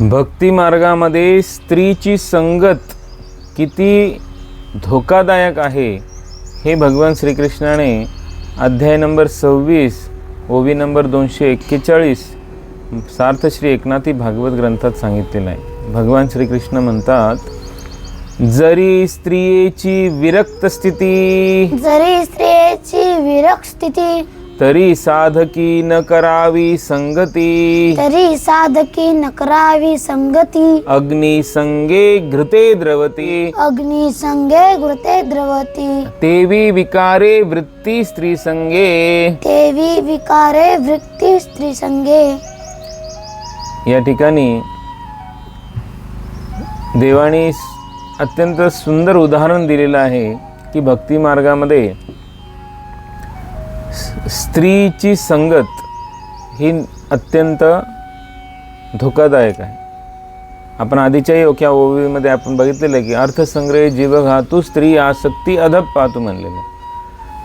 भक्ती मार्गामध्ये स्त्रीची संगत किती धोकादायक आहे हे भगवान श्रीकृष्णाने अध्याय नंबर सव्वीस ओवी नंबर दोनशे एक्केचाळीस सार्थ श्री एकनाथी भागवत ग्रंथात सांगितलेलं आहे. भगवान श्रीकृष्ण म्हणतात जरी स्त्रियेची विरक्त स्थिती जरी स्त्रियेची विरक्त स्थिती तरी साधकी न करावी संगती. तरी साधकी नकरावी संगती. अग्नी संगे घृते द्रवती. अग्नी संगे घृते द्रवती. तेवी विकारे वृत्ती स्त्री संगे. देवी विकारे वृत्ती स्त्री संगे. या ठिकाणी देवाने अत्यंत सुंदर उदाहरण दिलेलं आहे की भक्ती मार्गामध्ये स्त्रीची संगत ही अत्यंत धोकादायक आहे. आपण आधीच्याही ओक्या ओवीमध्ये आपण बघितलेलं आहे की अर्थसंग्रह जीवघातू स्त्री आसक्ती अधप पाहतो म्हणलेलं आहे.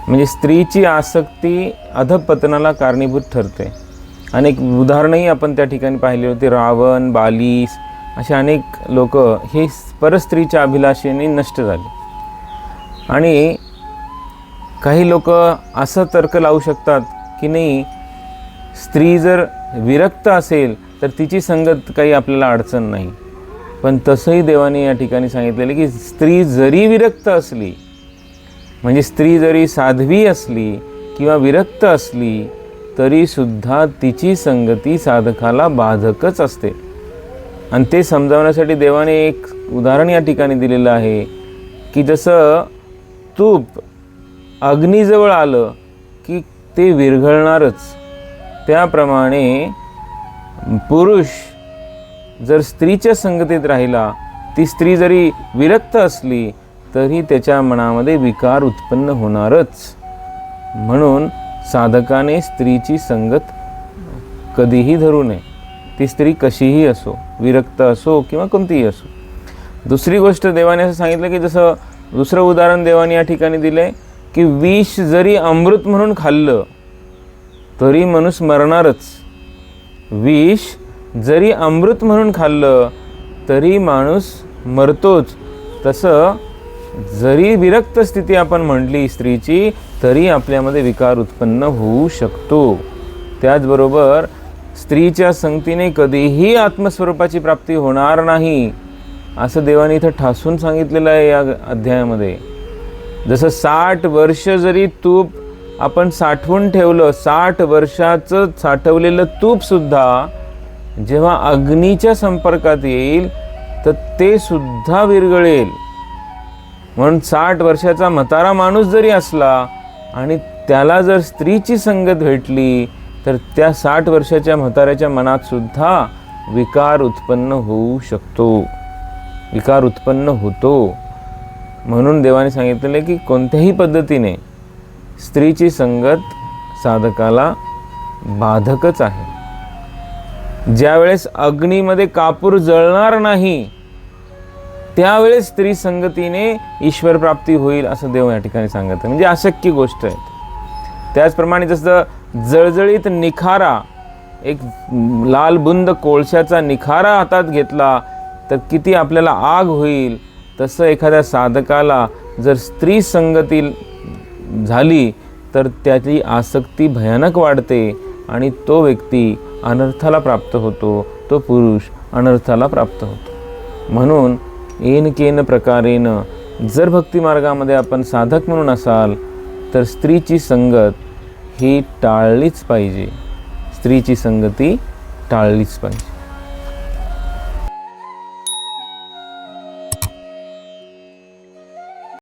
म्हणजे स्त्रीची आसक्ती अधपतनाला कारणीभूत ठरते. अनेक उदाहरणंही आपण त्या ठिकाणी पाहिली होती. रावण बालीस असे अनेक लोक हे परस्त्रीच्या अभिलाषेने नष्ट झाले. आणि काही लोक असं तर्क लावू शकतात की नाही स्त्री जर विरक्त असेल तर तिची संगत काही आपल्याला अडचण नाही. पण तसंही देवाने या ठिकाणी सांगितलेलं की स्त्री जरी विरक्त असली म्हणजे स्त्री जरी साध्वी असली किंवा विरक्त असली तरीसुद्धा तिची संगती साधकाला बाधकच असते. आणि ते समजावण्यासाठी देवाने एक उदाहरण या ठिकाणी दिलेलं आहे की जसं तूप अग्नीजवळ आलं की ते विरघळणारच. त्याप्रमाणे पुरुष जर स्त्रीच्या संगतीत राहिला ती स्त्री जरी विरक्त असली तरी त्याच्या मनामध्ये विकार उत्पन्न होणारच. म्हणून साधकाने स्त्रीची संगत कधीही धरू नये. ती स्त्री कशीही असो विरक्त असो किंवा कोणतीही असो. दुसरी गोष्ट देवाने असं सांगितलं की जसं दुसरं उदाहरण देवाने या ठिकाणी दिलं आहे की विष जरी अमृत म्हणून खाल्लं तरी माणूस मरणारच. विष जरी अमृत म्हणून खाल्लं तरी माणूस मरतोच. तसं जरी विरक्त स्थिती आपण म्हटली स्त्रीची तरी आपल्यामध्ये विकार उत्पन्न होऊ शकतो. त्याचबरोबर स्त्रीच्या संगतीने कधीही आत्मस्वरूपाची प्राप्ती होणार नाही असं देवाने इथं ठासून सांगितलेलं आहे या अध्यायामध्ये. जसं साठ वर्ष जरी तूप आपण साठवून ठेवलं साठ वर्षाचं साठवलेलं तूपसुद्धा जेव्हा अग्नीच्या संपर्कात येईल तर ते सुद्धा विरघळेल. म्हणून साठ वर्षाचा म्हातारा माणूस जरी असला आणि त्याला जर स्त्रीची संगत भेटली तर त्या साठ वर्षाच्या म्हाताऱ्याच्या मनात सुद्धा विकार उत्पन्न होऊ शकतो. विकार उत्पन्न होतो. म्हणून देवाने सांगितलेलं आहे की कोणत्याही पद्धतीने स्त्रीची संगत साधकाला बाधकच आहे. ज्यावेळेस अग्नीमध्ये कापूर जळणार नाही त्यावेळेस स्त्री संगतीने ईश्वर प्राप्ती होईल असं देव या ठिकाणी सांगत म्हणजे अशक्य गोष्ट आहे. त्याचप्रमाणे जसं जळजळीत निखारा एक लाल बुंद कोळशाचा निखारा हातात घेतला तर किती आपल्याला आग होईल तसं एखाद्या साधकाला जर स्त्री संगती झाली तर त्याची आसक्ती भयानक वाढते आणि तो व्यक्ती अनर्थाला प्राप्त होतो तो पुरुष अनर्थाला प्राप्त होतो. म्हणून एन केन प्रकारेनं जर भक्तिमार्गामध्ये आपण साधक म्हणून असाल तर स्त्रीची संगत ही टाळलीच पाहिजे. स्त्रीची संगती टाळलीच पाहिजे.